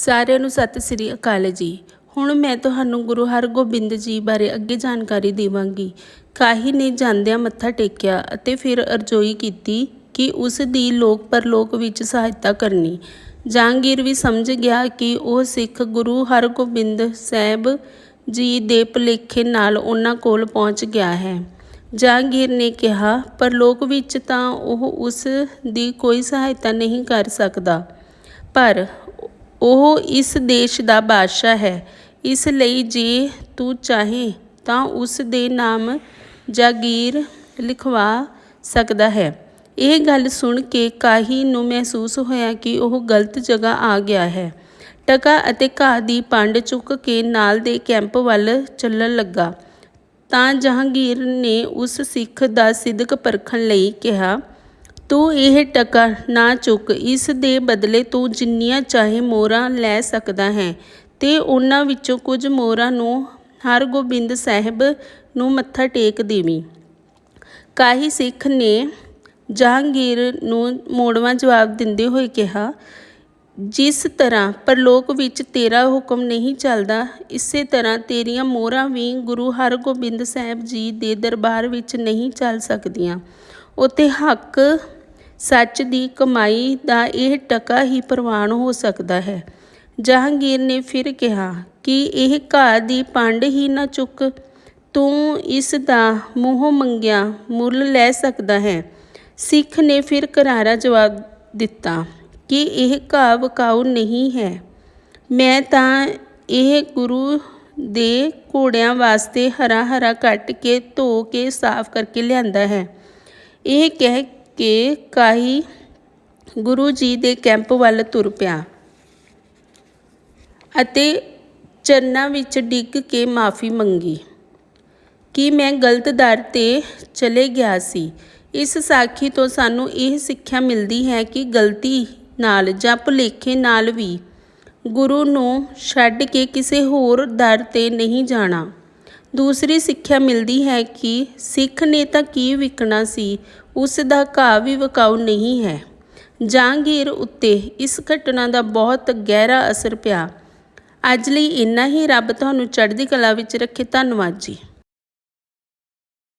ਸਾਰਿਆਂ ਨੂੰ ਸਤਿ ਸ੍ਰੀ ਅਕਾਲ ਜੀ। ਹੁਣ ਮੈਂ ਤੁਹਾਨੂੰ ਗੁਰੂ ਹਰਗੋਬਿੰਦ ਜੀ ਬਾਰੇ ਅੱਗੇ ਜਾਣਕਾਰੀ ਦੇਵਾਂਗੀ। ਕਾਹੀ ਨੇ ਜਾਂਦਿਆਂ ਮੱਥਾ ਟੇਕਿਆ ਅਤੇ ਫਿਰ ਅਰਜ਼ੋਈ ਕੀਤੀ ਕਿ ਉਸ ਦੀ ਲੋਕ ਪਰਲੋਕ ਵਿੱਚ ਸਹਾਇਤਾ ਕਰਨੀ। ਜਹਾਂਗੀਰ ਵੀ ਸਮਝ ਗਿਆ ਕਿ ਉਹ ਸਿੱਖ ਗੁਰੂ ਹਰਗੋਬਿੰਦ ਸਾਹਿਬ ਜੀ ਦੇ ਭੁਲੇਖੇ ਨਾਲ ਉਹਨਾਂ ਕੋਲ ਪਹੁੰਚ ਗਿਆ ਹੈ। ਜਹਾਂਗੀਰ ਨੇ ਕਿਹਾ, ਪਰਲੋਕ ਵਿੱਚ ਤਾਂ ਉਹ ਉਸ ਦੀ ਕੋਈ ਸਹਾਇਤਾ ਨਹੀਂ ਕਰ ਸਕਦਾ। ਪਰ ਉਹ ਇਸ ਦੇਸ਼ ਦਾ ਬਾਦਸ਼ਾਹ ਹੈ। ਇਸ ਲਈ ਜੇ ਤੂੰ ਚਾਹੇ ਤਾਂ ਉਸ ਦੇ ਨਾਮ ਜਾਗੀਰ ਲਿਖਵਾ ਸਕਦਾ ਹੈ। ਇਹ ਗੱਲ ਸੁਣ ਕੇ ਕਾਹੀ ਨੂੰ ਮਹਿਸੂਸ ਹੋਇਆ ਕਿ ਉਹ ਗਲਤ ਜਗ੍ਹਾ ਆ ਗਿਆ ਹੈ। ਟਕਾ ਅਤੇ ਘਾਹ ਦੀ ਪੰਡ ਚੁੱਕ ਕੇ ਨਾਲ ਦੇ ਕੈਂਪ ਵੱਲ ਚੱਲਣ ਲੱਗਾ। ਤਾਂ ਜਹਾਂਗੀਰ ਨੇ ਉਸ ਸਿੱਖ ਦਾ ਸਿਦਕ ਪਰਖਣ ਲਈ ਕਿਹਾ ਤੂੰ ਇਹ ਟਕਾ ਨਾ ਚੁੱਕ, ਇਸ ਦੇ ਬਦਲੇ ਤੂੰ ਜਿੰਨੀਆਂ ਚਾਹੇ ਮੋਹਰਾਂ ਲੈ ਸਕਦਾ ਹੈ। ਤੇ ਉਹਨਾਂ ਵਿੱਚੋਂ ਕੁਝ ਮੋਹਰਾਂ ਨੂੰ ਹਰਗੋਬਿੰਦ ਸਾਹਿਬ ਨੂੰ ਮੱਥਾ ਟੇਕ ਦੇਵੀਂ। ਕਾਹੀ ਸਿੱਖ ਨੇ ਜਹਾਂਗੀਰ ਨੂੰ ਮੋੜਵਾਂ ਜਵਾਬ ਦਿੰਦੇ ਹੋਏ ਕਿਹਾ, ਜਿਸ ਤਰ੍ਹਾਂ ਪਰਲੋਕ ਵਿੱਚ ਤੇਰਾ ਹੁਕਮ ਨਹੀਂ ਚੱਲਦਾ, ਇਸੇ ਤਰ੍ਹਾਂ ਤੇਰੀਆਂ ਮੋਹਰਾਂ ਵੀ ਗੁਰੂ ਹਰਗੋਬਿੰਦ ਸਾਹਿਬ ਜੀ ਦੇ ਦਰਬਾਰ ਵਿੱਚ ਨਹੀਂ ਚੱਲ ਸਕਦੀਆਂ। ਉਤੇ ਹੱਕ ਸੱਚ ਦੀ ਕਮਾਈ ਦਾ ਇਹ ਟਕਾ ਹੀ ਪ੍ਰਵਾਨ ਹੋ ਸਕਦਾ ਹੈ। ਜਹਾਂਗੀਰ ਨੇ ਫਿਰ ਕਿਹਾ ਕਿ ਇਹ ਘਾਹ ਦੀ ਪੰਡ ਹੀ ਨਾ ਚੁੱਕ, ਤੂੰ ਇਸ ਦਾ ਮੂੰਹ ਮੰਗਿਆ ਮੁੱਲ ਲੈ ਸਕਦਾ ਹੈ। ਸਿੱਖ ਨੇ ਫਿਰ ਕਰਾਰਾ ਜਵਾਬ ਦਿੱਤਾ ਕਿ ਇਹ ਘਾਹ ਵਕਾਊ ਨਹੀਂ ਹੈ। ਮੈਂ ਤਾਂ ਇਹ ਗੁਰੂ ਦੇ ਘੋੜਿਆਂ ਵਾਸਤੇ ਹਰਾ ਹਰਾ ਕੱਟ ਕੇ ਧੋ ਕੇ ਸਾਫ਼ ਕਰਕੇ ਲਿਆਂਦਾ ਹੈ। ਇਹ ਕਹਿ ਕੇ ਕਾਹੀ ਗੁਰੂ ਜੀ ਦੇ ਕੈਂਪ ਵੱਲ ਤੁਰ ਪਿਆ ਅਤੇ ਚਰਨਾਂ ਵਿੱਚ ਡਿੱਗ ਕੇ ਮਾਫੀ ਮੰਗੀ। ਕਿ ਮੈਂ ਗਲਤ ਦਰ ਤੇ ਚਲੇ ਗਿਆ ਸੀ? ਇਸ ਸਾਖੀ ਤੋਂ ਸਾਨੂੰ ਇਹ ਸਿੱਖਿਆ ਮਿਲਦੀ ਹੈ ਕਿ ਗਲਤੀ ਨਾਲ ਜਾਂ ਭੁਲੇਖੇ ਨਾਲ ਵੀ ਗੁਰੂ ਨੂੰ ਛੱਡ ਕੇ ਕਿਸੇ ਹੋਰ ਦਰ ਤੇ ਨਹੀਂ ਜਾਣਾ। ਦੂਸਰੀ ਸਿੱਖਿਆ ਮਿਲਦੀ ਹੈ ਕਿ ਸਿੱਖ ਨੇ ਤਾਂ ਕੀ ਵਿਕਣਾ ਸੀ, ਉਸ ਦਾ ਘਾਹ ਵੀ ਵਿਕਾਊ ਨਹੀਂ ਹੈ। ਜਹਾਂਗੀਰ ਉੱਤੇ ਇਸ ਘਟਨਾ ਦਾ ਬਹੁਤ ਗਹਿਰਾ ਅਸਰ ਪਿਆ। ਅੱਜ ਲਈ ਇੰਨਾ ਹੀ, ਰੱਬ ਤੁਹਾਨੂੰ ਚੜ੍ਹਦੀ ਕਲਾ ਵਿੱਚ ਰੱਖੇ। ਧੰਨਵਾਦ ਜੀ।